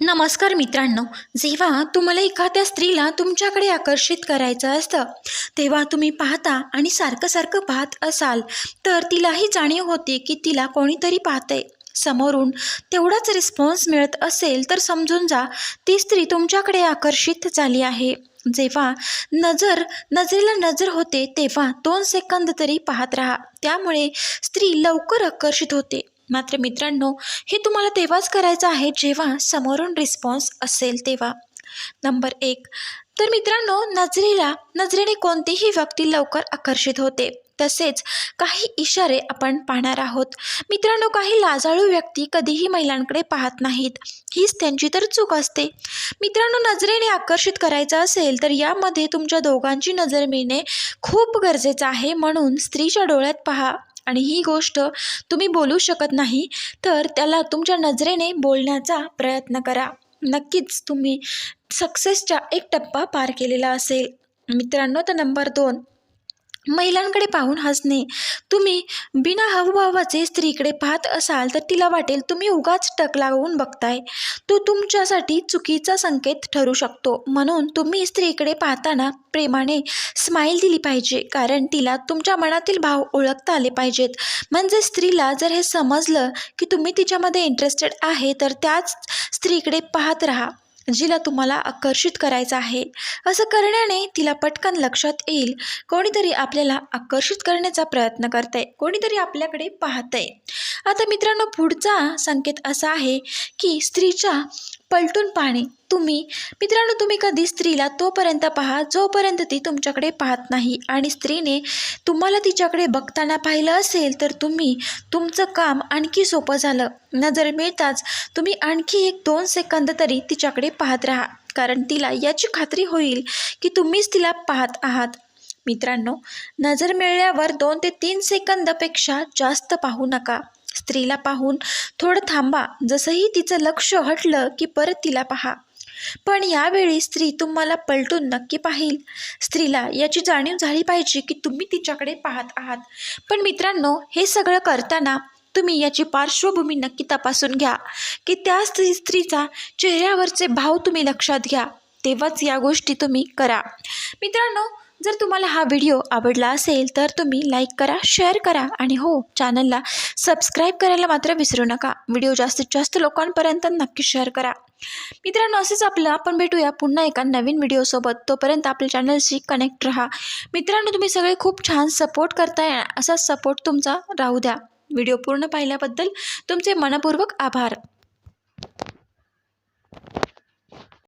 नमस्कार मित्रांनो. जेव्हा तुम्हाला एखाद्या स्त्रीला तुमच्याकडे आकर्षित करायचं असतं तेव्हा तुम्ही पाहता आणि सारखं सारखं पाहत असाल तर तिलाही जाणीव होते की तिला कोणीतरी पाहतंय. समोरून तेवढाच रिस्पॉन्स मिळत असेल तर समजून जा ती स्त्री तुमच्याकडे आकर्षित झाली आहे. जेव्हा नजर नजरेला नजर होते तेव्हा दोन सेकंद तरी पाहत राहा. त्यामुळे स्त्री लवकर आकर्षित होते. मात्र मित्रांनो हे तुम्हाला तेव्हाच करायचं आहे जेव्हा समोरून रिस्पॉन्स असेल तेव्हा. नंबर एक. तर मित्रांनो नजरेला नजरेने कोणतीही व्यक्ती लवकर आकर्षित होते. तसेच काही इशारे आपण पाहणार आहोत. मित्रांनो काही लाजाळू व्यक्ती कधीही महिलांकडे पाहत नाहीत. हीच त्यांची तर चूक असते. मित्रांनो नजरेने आकर्षित करायचं असेल तर यामध्ये तुमच्या दोघांची नजर मिळणे खूप गरजेचं आहे म्हणून स्त्रीच्या डोळ्यात पहा. आणि ही गोष्ट तुम्ही बोलू शकत नाही तर त्याला तुमच्या नजरेने बोलण्याचा प्रयत्न करा. नक्कीच तुम्ही सक्सेसचा एक टप्पा पार केलेला असेल. मित्रांनो तर नंबर दोन महिलांकडे पाहून हसणे. तुम्ही बिना हावभावाचे स्त्रीकडे पाहत असाल तर तिला वाटेल तुम्ही उगाच टक लावून बघताय. तो तुमच्यासाठी चुकीचा संकेत ठरू शकतो. म्हणून तुम्ही स्त्रीकडे पाहताना प्रेमाने स्माईल दिली पाहिजे. कारण तिला तुमच्या मनातील भाव ओळखता आले पाहिजेत. म्हणजे स्त्रीला जर हे समजलं की तुम्ही तिच्यामध्ये इंटरेस्टेड आहे तर त्याच स्त्रीकडे पाहत राहा. जिला तुम्हाला आकर्षित करायचं आहे. असं करण्याने तिला पटकन लक्षात येईल. कोणीतरी आपल्याला आकर्षित करण्याचा प्रयत्न करत आहे कोणीतरी आपल्याकडे पाहत आहे आता मित्रांनो पुढचा संकेत असा आहे की स्त्रीच्या पलटून पाहणे. तुम्ही मित्रांनो तुम्ही कधी स्त्रीला तोपर्यंत पहा जोपर्यंत ती तुमच्याकडे पाहत नाही आणि स्त्रीने तुम्हाला तिच्याकडे बघताना पाहिलं असेल तर तुम्ही तुमचं काम आणखी सोपं झालं. नजर मिळताच तुम्ही आणखी एक दोन सेकंद तरी तिच्याकडे पाहत राहा कारण तिला याची खात्री होईल की तुम्हीच तिला पाहत आहात. मित्रांनो नजर मिळल्यावर दोन ते तीन सेकंदपेक्षा जास्त पाहू नका. स्त्रीला पाहून थोडं थांबा जसंही तिचं लक्ष हटलं की परत तिला पहा. पण यावेळी स्त्री तुम्हाला पलटून नक्की पाहिल. स्त्रीला याची जाणीव झाली पाहिजे की तुम्ही तिच्याकडे पाहत आहात. पण मित्रांनो हे सगळं करताना तुम्ही याची पार्श्वभूमी नक्की तपासून घ्या की त्या स्त्री स्त्रीचा चेहऱ्यावरचे भाव तुम्ही लक्षात घ्या. तेव्हाच या गोष्टी तुम्ही करा. मित्रांनो जर तुम्हाला हा व्हिडिओ आवडला असेल तर तुम्ही लाईक करा शेअर करा आणि हो चॅनलला सबस्क्राईब करायला मात्र विसरू नका. व्हिडिओ जास्तीत जास्त लोकांपर्यंत नक्की शेअर करा. मित्रांनो असेच आपलं आपण भेटूया पुन्हा एका नवीन व्हिडिओसोबत तोपर्यंत आपल्या चॅनलशी कनेक्ट राहा. मित्रांनो तुम्ही सगळे खूप छान सपोर्ट करताय असा सपोर्ट तुमचा राहू द्या. व्हिडिओ पूर्ण पाहिल्याबद्दल तुमचे मनपूर्वक आभार.